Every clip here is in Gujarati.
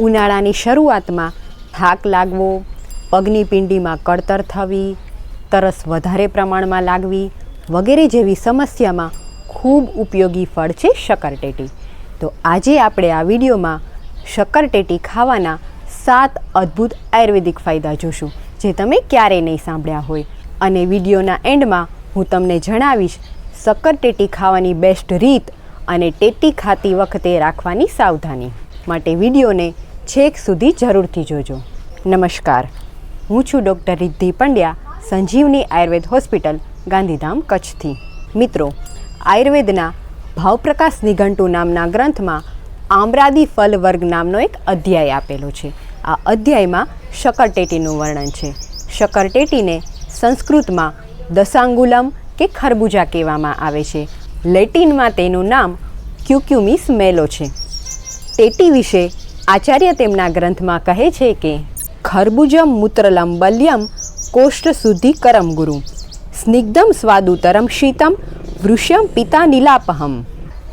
ઉનાળાની શરૂઆતમાં થાક લાગવો, પગની પિંડીમાં કળતર થવી, તરસ વધારે પ્રમાણમાં લાગવી વગેરે જેવી સમસ્યામાં ખૂબ ઉપયોગી ફળ છે શક્કરટેટી તો આજે આપણે આ વિડીયોમાં શક્કરટેટી ખાવાના સાત અદ્ભુત આયુર્વેદિક ફાયદા જોશું, જે તમે ક્યારેય નહીં સાંભળ્યા હોય. અને વિડીયોના એન્ડમાં હું તમને જણાવીશ શક્કરટેટી ખાવાની બેસ્ટ રીત અને ટેટી ખાતી વખતે રાખવાની સાવધાની. માટે વિડીયોને છેક સુધી જરૂરથી જોજો. નમસ્કાર. હું છું ડૉક્ટર રિદ્ધિ પંડ્યા, સંજીવની આયુર્વેદ હોસ્પિટલ, ગાંધીધામ, કચ્છથી. મિત્રો, આયુર્વેદના ભાવપ્રકાશ નિઘંટુ નામના ગ્રંથમાં આમરાદી ફલ વર્ગ નામનો એક અધ્યાય આપેલો છે. આ અધ્યાયમાં શકરટેટીનું વર્ણન છે. શકરટેટીને સંસ્કૃતમાં દસાંગુલમ કે ખરબૂજા કહેવામાં આવે છે. લેટિનમાં તેનું નામ ક્યુક્યુમિસ મેલો છે. ટેટી વિશે આચાર્ય તેમના ગ્રંથમાં કહે છે કે, ખરબુજમ મૂત્રલમ બલ્યમ કોષ્ઠ શુદ્ધિ કરમ ગુરુ. સ્નિગ્ધમ સ્વાદુતરમ શીતમ વૃષ્યમ પિતા નીલાપહમ.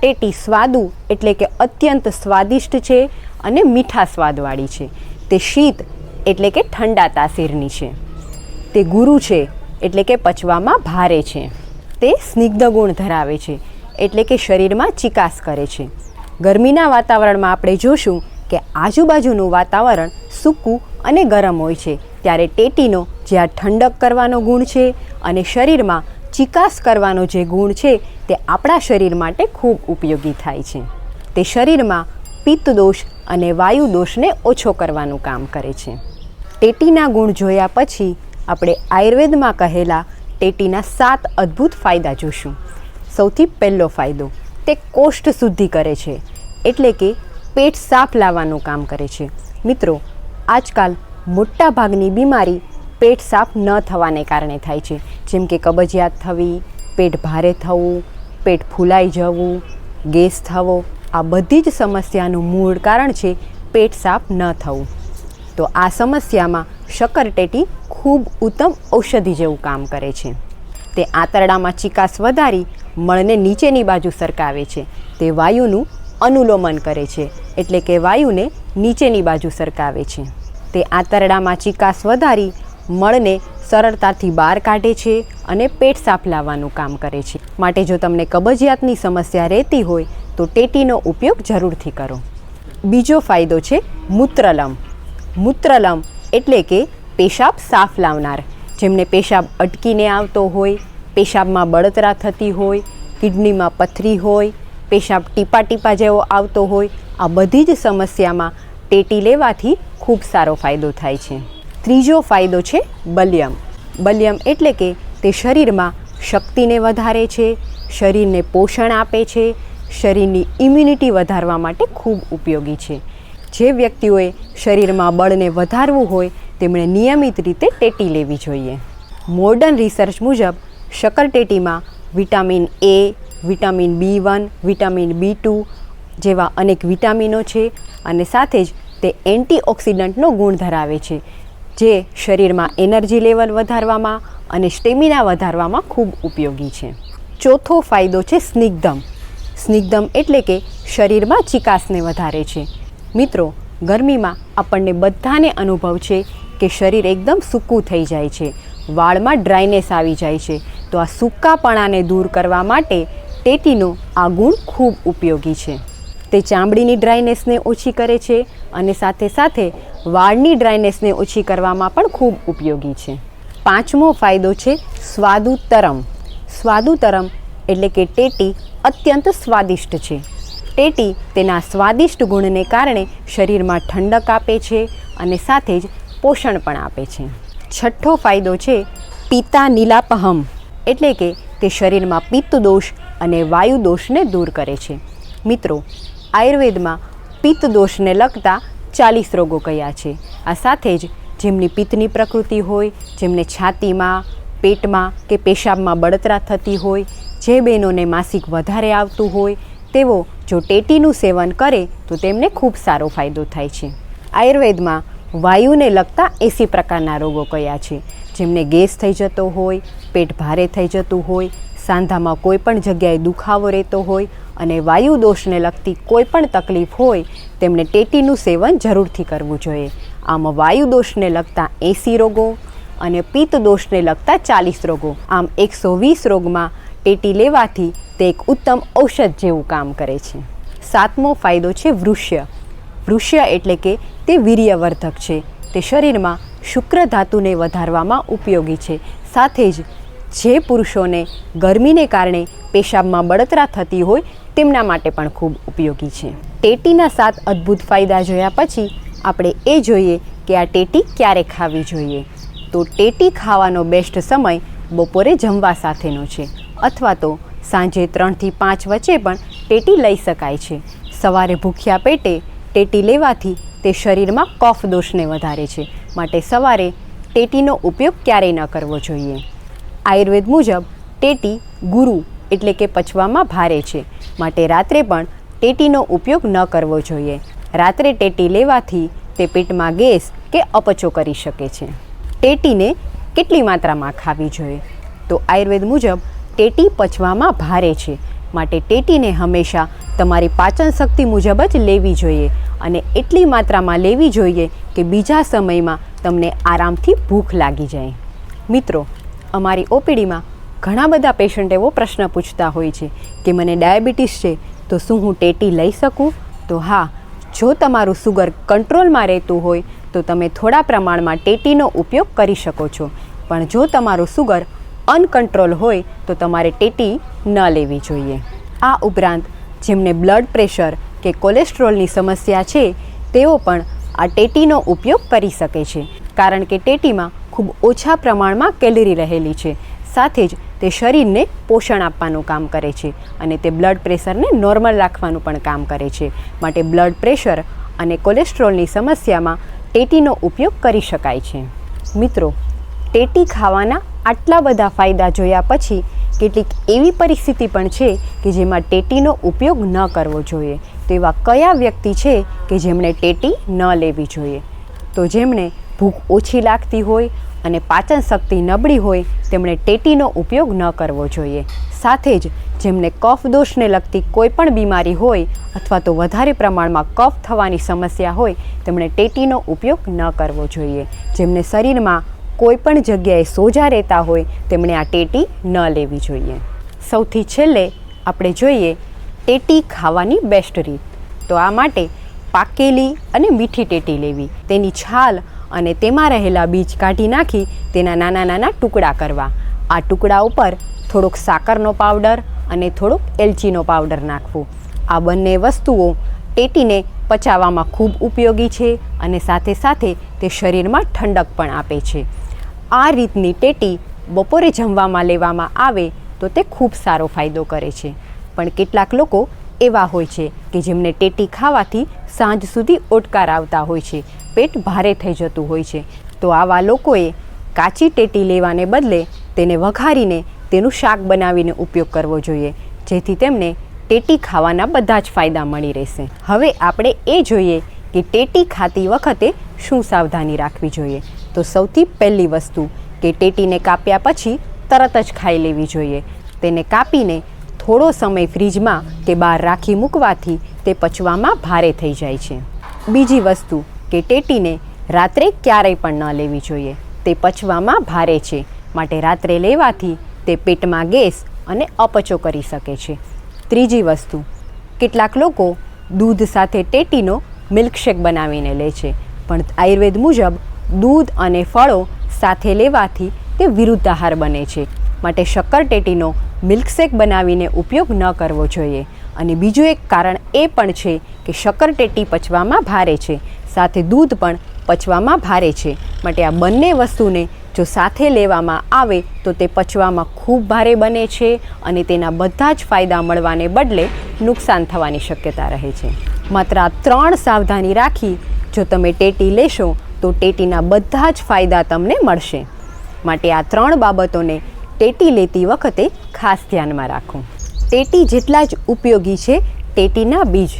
ટેટી સ્વાદુ એટલે કે અત્યંત સ્વાદિષ્ટ છે અને મીઠા સ્વાદવાળી છે. તે શીત એટલે કે ઠંડા તાસીરની છે. તે ગુરુ છે એટલે કે પચવામાં ભારે છે. તે સ્નિગ્ધ ગુણ ધરાવે છે એટલે કે શરીરમાં ચિકાસ કરે છે. ગરમીના વાતાવરણમાં આપણે જોશું કે આજુબાજુનું વાતાવરણ સૂકું અને ગરમ હોય છે. ત્યારે ટેટીનો જે આ ઠંડક કરવાનો ગુણ છે અને શરીરમાં ચિકાસ કરવાનો જે ગુણ છે તે આપણા શરીર માટે ખૂબ ઉપયોગી થાય છે. તે શરીરમાં પિત્ત દોષ અને વાયુ દોષને ઓછો કરવાનું કામ કરે છે. ટેટીના ગુણ જોયા પછી આપણે આયુર્વેદમાં કહેલા ટેટીના સાત અદ્ભુત ફાયદા જોશું. સૌથી પહેલો ફાયદો, તે કોષ્ઠ શુદ્ધિ કરે છે. એટલે કે પેટ સાફ લાવવાનું કામ કરે છે. મિત્રો, આજકાલ મોટા ભાગની બીમારી પેટ સાફ ન થવાને કારણે થાય છે. જેમ કે કબજિયાત થવી, પેટ ભારે થવું, પેટ ફૂલાઈ જવું, ગેસ થવો, આ બધી જ સમસ્યાનું મૂળ કારણ છે પેટ સાફ ન થવું. તો આ સમસ્યામાં શક્કરટેટી ખૂબ ઉત્તમ ઔષધિ જેવું કામ કરે છે. તે આંતરડામાં ચિકાસ વધારી, મળને નીચેની બાજુ સરકાવે છે. તે વાયુનું અનુલોમન કરે છે, એટલે કે વાયુને નીચેની બાજુ સરકાવે છે. તે આંતરડામાં ચિકાસ વધારી, મળને સરળતાથી બહાર કાઢે છે અને પેટ સાફ લાવવાનું કામ કરે છે. માટે જો તમને કબજિયાતની સમસ્યા રહેતી હોય, તો ટેટીનો ઉપયોગ જરૂરથી કરો. બીજો ફાયદો છે મૂત્રલમ. મૂત્રલમ એટલે કે પેશાબ સાફ લાવનાર. જેમને પેશાબ અટકીને આવતો હોય, પેશાબમાં બળતરા થતી હોય, કિડનીમાં પથરી હોય પેશાબ ટીપા ટીપા જેવો આવતો હોય, આ બધી જ સમસ્યામાં ટેટી લેવાથી ખૂબ સારો ફાયદો થાય છે. ત્રીજો ફાયદો છે બલિયમ. બલિયમ એટલે કે તે શરીરમાં શક્તિને વધારે છે, શરીરને પોષણ આપે છે, શરીરની ઇમ્યુનિટી વધારવા માટે ખૂબ ઉપયોગી છે. જે વ્યક્તિઓએ શરીરમાં બળને વધારવું હોય, તેમણે નિયમિત રીતે ટેટી લેવી જોઈએ. મોડર્ન રિસર્ચ મુજબ શક્કરટેટીમાં vitamin A vitamin B one, vitamin B two જેવા અનેક વિટામિનો છે અને સાથે જ તે એન્ટીઓક્સિડન્ટનો ગુણ ધરાવે છે, જે શરીરમાં એનર્જી લેવલ વધારવામાં અને સ્ટેમિના વધારવામાં ખૂબ ઉપયોગી છે. ચોથો ફાયદો છે સ્નિગ્ધમ. સ્નિગ્ધમ એટલે કે શરીરમાં ચિકાસને વધારે છે. મિત્રો, ગરમીમાં આપણને બધાને અનુભવ છે કે શરીર એકદમ સૂકું થઈ જાય છે. વાળમાં ડ્રાયનેસ આવી જાય છે. તો આ સૂકાપણાને દૂર કરવા માટે ટેટીનો આ ગુણ ખૂબ ઉપયોગી છે. તે ચામડીની ડ્રાયનેસને ઓછી કરે છે અને સાથે સાથે વાળની ડ્રાયનેસને ઓછી કરવામાં પણ ખૂબ ઉપયોગી છે. પાંચમો ફાયદો છે સ્વાદુતરમ. સ્વાદુતરમ એટલે કે ટેટી અત્યંત સ્વાદિષ્ટ છે. ટેટી તેના સ્વાદિષ્ટ ગુણને કારણે શરીરમાં ઠંડક આપે છે અને સાથે જ પોષણ પણ આપે છે. છઠ્ઠો ફાયદો છે પિતા નીલાપહમ. એટલે કે તે શરીરમાં પિત્ત દોષ અને વાયુ દોષને દૂર કરે છે. મિત્રો, આયુર્વેદમાં પિત્ત દોષને લગતા ચાલીસ રોગો કયા છે. આ સાથે જ જેમની પિત્તની પ્રકૃતિ હોય, જેમને છાતીમાં, પેટમાં કે પેશાબમાં બળતરા થતી હોય, જે બહેનોને માસિક વધારે આવતું હોય, તેઓ જો ટેટીનું સેવન કરે, તો તેમને ખૂબ સારો ફાયદો થાય છે. આયુર્વેદમાં વાયુને લગતા એંસી પ્રકારના રોગો કયા છે. જેમને ગેસ થઈ જતો હોય, પેટ ભારે થઈ જતું હોય સાંધામાં કોઈ પણ જગ્યાએ દુખાવો રહેતો હોય અને વાયુ દોષને લગતી કોઈ પણ તકલીફ હોય તેમણે ટેટીનું સેવન જરૂરથી કરવું જોઈએ. આમ વાયુ દોષને લગતા એંસી રોગો અને પિત્ત દોષને લગતા ચાલીસ રોગો, આમ એકસો વીસ રોગમાં ટેટી લેવાથી તે એક ઉત્તમ ઔષધ જેવું કામ કરે છે. સાતમો ફાયદો છે વૃષ્ય. વૃષ્ય એટલે કે તે વીર્યવર્ધક છે. તે શરીરમાં શુક્ર ધાતુને વધારવામાં ઉપયોગી છે. સાથે જ જે પુરુષોને ગરમીને કારણે પેશાબમાં બળતરા થતી હોય તેમના માટે પણ ખૂબ ઉપયોગી છે. ટેટીના સાત અદ્ભુત ફાયદા જોયા પછી આપણે એ જોઈએ કે આ ટેટી ક્યારે ખાવી જોઈએ. તો ટેટી ખાવાનો બેસ્ટ સમય બપોરે જમવા સાથેનો છે અથવા તો સાંજે ત્રણથી પાંચ વચ્ચે પણ ટેટી લઈ શકાય છે. સવારે ભૂખ્યા પેટે ટેટી લેવાથી તે શરીરમાં કફ દોષને વધારે છે. માટે સવારે ટેટીનો ઉપયોગ ક્યારેય ન કરવો જોઈએ. આયુર્વેદ મુજબ ટેટી ગુરુ એટલે કે પચવામાં ભારે છે. માટે રાત્રે પણ ટેટીનો ઉપયોગ ન કરવો જોઈએ. રાત્રે ટેટી લેવાથી તે પેટમાં ગેસ કે અપચો કરી શકે છે. ટેટીને કેટલી માત્રામાં ખાવી જોઈએ? તો આયુર્વેદ મુજબ ટેટી પચવામાં ભારે છે. માટે ટેટીને હંમેશા તમારી પાચન શક્તિ મુજબ જ લેવી જોઈએ અને એટલી માત્રામાં લેવી જોઈએ કે બીજા સમયમાં તમને આરામથી ભૂખ લાગી જાય. મિત્રો અમારી ઓપીડીમાં ઘણા બધા પેશન્ટ એવો પ્રશ્ન પૂછતા હોય છે કે મને ડાયાબિટીસ છે, તો શું હું ટેટી લઈ શકું? તો હા, જો તમારું સુગર કંટ્રોલમાં રહેતું હોય, તો તમે થોડા પ્રમાણમાં ટેટીનો ઉપયોગ કરી શકો છો. પણ જો તમારું સુગર અનકંટ્રોલ હોય, તો તમારે ટેટી ન લેવી જોઈએ. આ ઉપરાંત, જેમને બ્લડ પ્રેશર કે કોલેસ્ટ્રોલની સમસ્યા છે, તેઓ પણ આ ટેટીનો ઉપયોગ કરી શકે છે. કારણ કે ટેટીમાં ખૂબ ઓછા પ્રમાણમાં કેલરી રહેલી છે. સાથે જ તે શરીરને પોષણ આપવાનું કામ કરે છે અને તે બ્લડ પ્રેશરને નોર્મલ રાખવાનું પણ કામ કરે છે. માટે બ્લડ પ્રેશર અને કોલેસ્ટ્રોલની સમસ્યામાં ટેટીનો ઉપયોગ કરી શકાય છે. મિત્રો, ટેટી ખાવાના આટલા બધા ફાયદા જોયા પછી કેટલીક એવી પરિસ્થિતિ પણ છે કે જેમાં ટેટીનો ઉપયોગ ન કરવો જોઈએ. તેવા કયા વ્યક્તિ છે કે જેમણે ટેટી ન લેવી જોઈએ? તો જેમણે ભૂખ ઓછી લાગતી હોય અને પાચન શક્તિ નબળી હોય, તેમણે ટેટીનો ઉપયોગ ન કરવો જોઈએ. સાથે જ જેમને કફ દોષને લગતી કોઈપણ બીમારી હોય અથવા તો વધારે પ્રમાણમાં કફ થવાની સમસ્યા હોય, તેમણે ટેટીનો ઉપયોગ ન કરવો જોઈએ. જેમને શરીરમાં કોઈ પણ જગ્યાએ સોજા રહેતા હોય, તેમણે આ ટેટી ન લેવી જોઈએ. સૌથી છેલ્લે આપણે જોઈએ ટેટી ખાવાની બેસ્ટ રીત. તો આ માટે પાકેલી અને મીઠી ટેટી લેવી. તેની છાલ અને તેમાં રહેલા બીજ કાઢી નાખી તેના નાના નાના ટુકડા કરવા. આ ટુકડા ઉપર થોડોક સાકરનો પાવડર અને થોડોક એલચીનો પાવડર નાખવો. આ બંને વસ્તુઓ ટેટીને પચાવવામાં ખૂબ ઉપયોગી છે અને સાથે સાથે તે શરીરમાં ઠંડક પણ આપે છે. આ રીતની ટેટી બપોરે જમવામાં લેવામાં આવે તો તે ખૂબ સારો ફાયદો કરે છે. પણ કેટલાક લોકો એવા હોય છે કે જેમને ટેટી ખાવાથી સાંજ સુધી ઓટકાર આવતા હોય છે. પેટ ભારે થઈ જતું હોય છે. તો આવા લોકોએ કાચી ટેટી લેવાને બદલે તેને વઘારીને તેનું શાક બનાવીને ઉપયોગ કરવો જોઈએ, જેથી તેમને ટેટી ખાવાના બધા જ ફાયદા મળી રહેશે. હવે આપણે એ જોઈએ કે ટેટી ખાતી વખતે શું સાવધાની રાખવી જોઈએ. તો સૌથી પહેલી વસ્તુ કે ટેટીને કાપ્યા પછી તરત જ ખાઈ લેવી જોઈએ. તેને કાપીને થોડો સમય ફ્રીજમાં કે બહાર રાખી મૂકવાથી તે પચવામાં ભારે થઈ જાય છે. બીજી વસ્તુ કે ટેટીને રાત્રે ક્યારેય પણ ન લેવી જોઈએ. તે પચવામાં ભારે છે. માટે રાત્રે લેવાથી તે પેટમાં ગેસ અને અપચો કરી શકે છે. ત્રીજી વસ્તુ, કેટલાક લોકો દૂધ સાથે ટેટીનો મિલ્કશેક બનાવીને લે છે. પણ આયુર્વેદ મુજબ, દૂધ અને ફળો સાથે લેવાથી તે વિરુદ્ધ આહાર બને છે. માટે શક્કર ટેટીનો મિલ્કશેક બનાવીને ઉપયોગ ન કરવો જોઈએ. અને બીજું એક કારણ એ પણ છે કે શક્કર ટેટી પચવામાં ભારે છે. સાથે દૂધ પણ પચવામાં ભારે છે. માટે આ બંને વસ્તુને જો સાથે લેવામાં આવે તો તે પચવામાં ખૂબ ભારે બને છે અને તેના બધા જ ફાયદા મળવાને બદલે નુકસાન થવાની શક્યતા રહે છે. માત્ર આ ત્રણ સાવધાની રાખી જો તમે ટેટી લેશો તો ટેટીના બધા જ ફાયદા તમને મળશે. માટે આ ત્રણ બાબતોને ટેટી લેતી વખતે ખાસ ધ્યાનમાં રાખો. ટેટી જેટલા જ ઉપયોગી છે ટેટીના બીજ.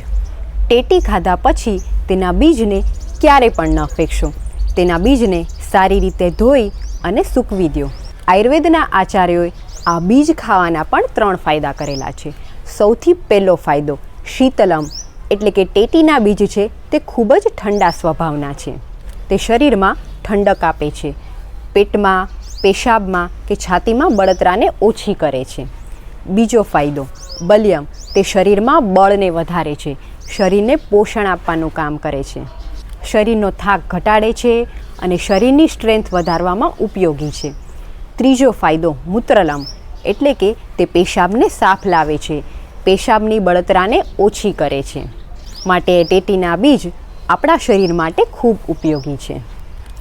ટેટી ખાધા પછી તેના બીજને ક્યારે પણ ન ફેંકશો. તેના બીજને સારી રીતે ધોઈ અને સૂકવી દો આયુર્વેદના આચાર્યોએ આ બીજ ખાવાના પણ ત્રણ ફાયદા કરેલા છે. સૌથી પહેલો ફાયદો શીતલમ, એટલે કે ટેટીના બીજ છે, તે ખૂબ જ ઠંડા સ્વભાવના છે. તે શરીરમાં ઠંડક આપે છે. પેટમાં, પેશાબમાં કે છાતીમાં બળતરાને ઓછી કરે છે. બીજો ફાયદો, બલિયમ, તે શરીરમાં બળને વધારે છે. શરીરને પોષણ આપવાનું કામ કરે છે. શરીરનો થાક ઘટાડે છે અને શરીરની સ્ટ્રેન્થ વધારવામાં ઉપયોગી છે. ત્રીજો ફાયદો મૂત્રલમ, એટલે કે તે પેશાબને સાફ લાવે છે. પેશાબની બળતરાને ઓછી કરે છે. માટે ટેટીના બીજ આપણા શરીર માટે ખૂબ ઉપયોગી છે.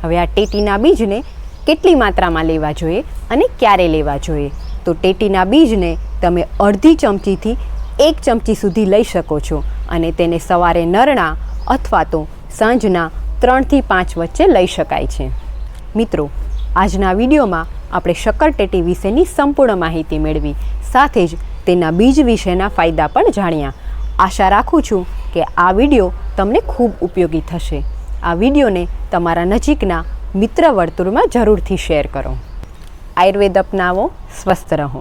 હવે આ ટેટીના બીજને કેટલી માત્રામાં લેવા જોઈએ અને ક્યારે લેવા જોઈએ? તો ટેટીના બીજને તમે અડધી ચમચીથી એક ચમચી સુધી લઈ શકો છો અને તેને સવારે નરણા અથવા તો સાંજના ત્રણથી પાંચ વચ્ચે લઈ શકાય છે. મિત્રો, આજના વિડીયોમાં આપણે શક્કરટેટી વિશેની સંપૂર્ણ માહિતી મેળવી, સાથે જ તેના બીજ વિશેના ફાયદા પણ જાણ્યા. આશા રાખું છું કે આ વીડિયો તમને ખૂબ ઉપયોગી થશે. આ વિડીયોને તમારા નજીકના મિત્ર વર્તુળમાં જરૂરથી શેર કરો. આયુર્વેદ અપનાવો, સ્વસ્થ રહો.